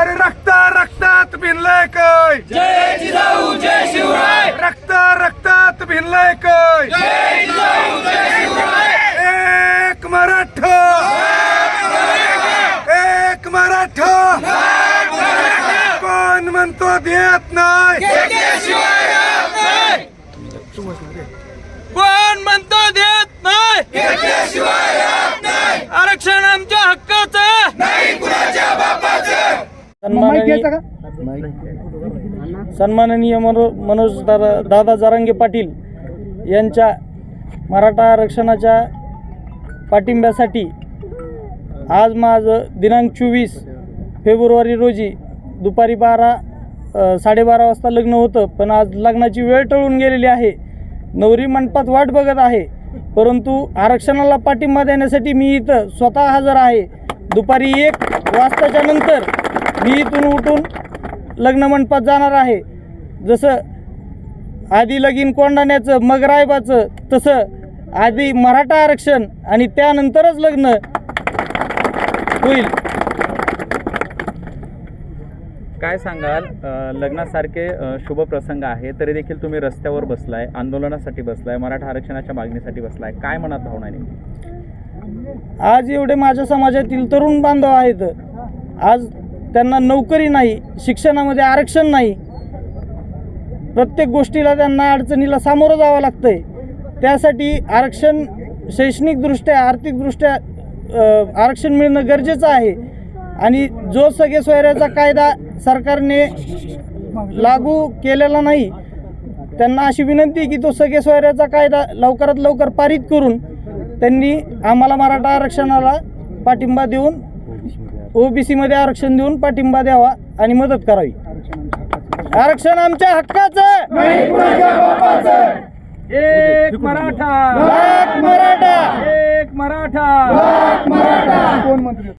अरे रक्त रक्तात भिनलंय काय? जय जिजाऊ जय शिवराय रक्त रक्तात भिनलंय काय? एक मराठा! एक मराठा! कोण म्हणतो देत नाही? कोण म्हणतो देत नाही आरक्षण आमच्या हक्काचं नाही कुणाच्या बापाचं सन्माननीय सन्माननीय मनो मनोज दादा दादा जारांगे पाटील यांच्या मराठा आरक्षणाच्या पाठिंब्यासाठी आज माझं दिनांक चोवीस फेब्रुवारी रोजी दुपारी बारा साडेबारा वाजता लग्न होतं. पण आज लग्नाची वेळ टळून गेलेली आहे. नवरी मंडपात वाट बघत आहे. परंतु आरक्षणाला पाठिंबा देण्यासाठी मी इथं स्वतः हजर आहे. दुपारी एक वाजताच्या नंतर मी इथून उठून लग्न मंडपात जाणार आहे. जसं आधी लगीन कोंडाण्याचं मग रायबाचं तसं आधी मराठा आरक्षण आणि त्यानंतरच लग्न होईल. काय सांगाल? लग्नासारखे शुभ प्रसंग आहे तरी देखील तुम्ही रस्त्यावर बसलाय आंदोलनासाठी बसलाय मराठा आरक्षणाच्या मागणीसाठी बसलाय. काय मनात भावना आहे आज एवढे माझ्या समाजातील तरुण बांधव आहेत. आज त्यांना नोकरी नाही शिक्षणामध्ये आरक्षण नाही. प्रत्येक गोष्टीला त्यांना अडचणीला सामोरं जावं लागतंय. त्यासाठी आरक्षण शैक्षणिकदृष्ट्या आर्थिकदृष्ट्या आरक्षण मिळणं गरजेचं आहे. आणि जो सगळे सोयऱ्याचा कायदा सरकारने लागू केलेला नाही. त्यांना अशी विनंती आहे की तो सगळे सोयऱ्याचा कायदा लवकरात लवकर पारित करून त्यांनी आम्हाला मराठा आरक्षणाला पाठिंबा देऊन ओबीसीमध्ये आरक्षण देऊन पाठिंबा द्यावा आणि मदत करावी. आरक्षण आमच्या हक्काचं एक मराठा. मराठा. एक मराठा.